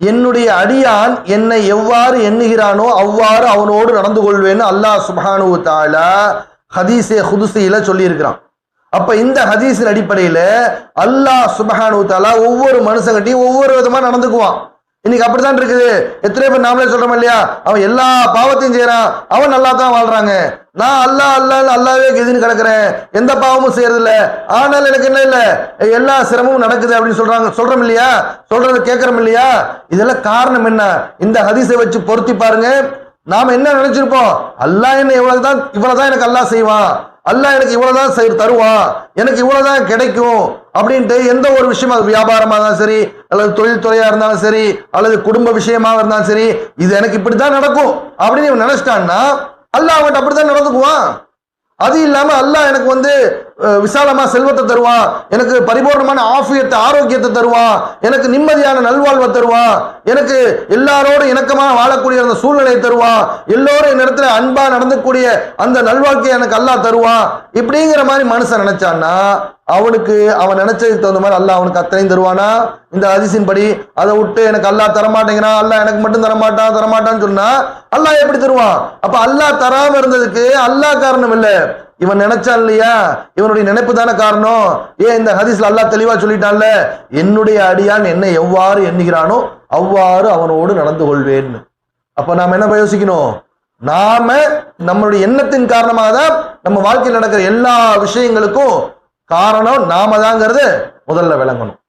என்னுடைய அடியான் என்னை எவ்வாறு எண்ணுகிறானோ அவ்வாறு அவனோடு நடந்து கொள்வேன்னு அல்லாஹ் சுபானு வ தஆலா ஹதீஸே சொல்லியிருக்கிறான். அப்ப இந்த ஹதீஸின் அடிப்படையில அல்லாஹ் சுபஹானு தாலா ஒவ்வொரு மனுஷங்கிட்டையும் ஒவ்வொரு விதமா நடந்துக்குவான். இன்னைக்கு அப்படித்தான் இருக்குது. எத்தனை பேர் நாமளே சொல்றோம் இல்லையா? அவன் எல்லா பாவத்தையும் செய்யறான் அவன் நல்லா தான் வாழ்றாங்க. நான் அல்லா அல்லா அல்லாவே கெதின்னு கிடக்குறேன். எந்த பாவமும் செய்யறது இல்ல ஆனால் எனக்கு என்ன இல்ல? எல்லா சிரமமும் நடக்குது அப்படின்னு சொல்றாங்க. சொல்றோம் இல்லையா? சொல்றது கேட்கறோம் இல்லையா? இதெல்லாம் காரணம் என்ன? இந்த ஹதிசை வச்சு பொருத்தி பாருங்க. நாம என்ன நினைச்சிருப்போம்? அல்லா என்ன இவ்வளவுதான் இவ்வளவுதான் எனக்கு அல்லாஹ் செய்வான். அல்லாஹ் எனக்கு இவ்வளவுதான் தருவான். எனக்கு இவ்வளவுதான் கிடைக்கும். அப்படின்ட்டு எந்த ஒரு விஷயம் அது வியாபாரமா இருந்தாலும் சரி அல்லது தொழில் துறையா இருந்தாலும் சரி அல்லது குடும்ப விஷயமா இருந்தாலும் சரி இது எனக்கு இப்படித்தான் நடக்கும் அப்படின்னு இவன் நினைச்சிட்டான்னா அல்லாஹ் அவன்கிட்ட அப்படித்தான் நடந்துக்குவான். அது இல்லாம அல்லாஹ் எனக்கு வந்து விசாலமா செல்வத்தை தருவான் எனக்கு பரிபூர்ணமான ஆஃபியத்தை ஆரோக்கியத்தை தருவான் எனக்கு நிம்மதியான நல்வாழ்வை தருவான் எனக்கு எல்லாரோட இணக்கமாக வாழக்கூடிய அந்த சூழ்நிலையை தருவான் எல்லோரும் என்னிடத்துல அன்பா நடந்துக்கூடிய அந்த நல்வாழ்க்கையை எனக்கு அல்லாஹ் தருவான் இப்படிங்கிற மாதிரி மனுஷன் நினைச்சான்னா அவனுக்கு அவன் நினைச்சதுக்கு தகுந்த மாதிரி அல்லாஹ் அவனுக்கு அத்தனையும் தருவானா? இந்த அதிசின் படி அதை விட்டு எனக்கு அல்லாஹ் தரமாட்டேங்கிறான் அல்லாஹ் எனக்கு மட்டும் தரமாட்டான் தரமாட்டான்னு சொன்னா அல்லாஹ் எப்படி தருவான்? அப்ப அல்லாஹ் தராம இருந்ததுக்கு அல்லாஹ் காரணம் இல்லை. இவன் நினைச்சான் இல்லையா? இவனுடைய நினைப்பு தானே காரணம்? ஏன் இந்த ஹதீஸ்ல அல்லாஹ் தெளிவா சொல்லிட்டான்ல? என்னுடைய அடியான் என்னை எவ்வாறு எண்ணுகிறானோ அவ்வாறு அவனோடு நடந்து கொள்வேன்னு அப்ப நாம என்ன யோசிக்கணும்? நாம நம்மளுடைய எண்ணத்தின் காரணமாக தான் நம்ம வாழ்க்கையில் நடக்கிற எல்லா விஷயங்களுக்கும் காரணம் நாம தாங்கிறது முதல்ல விளங்கணும்.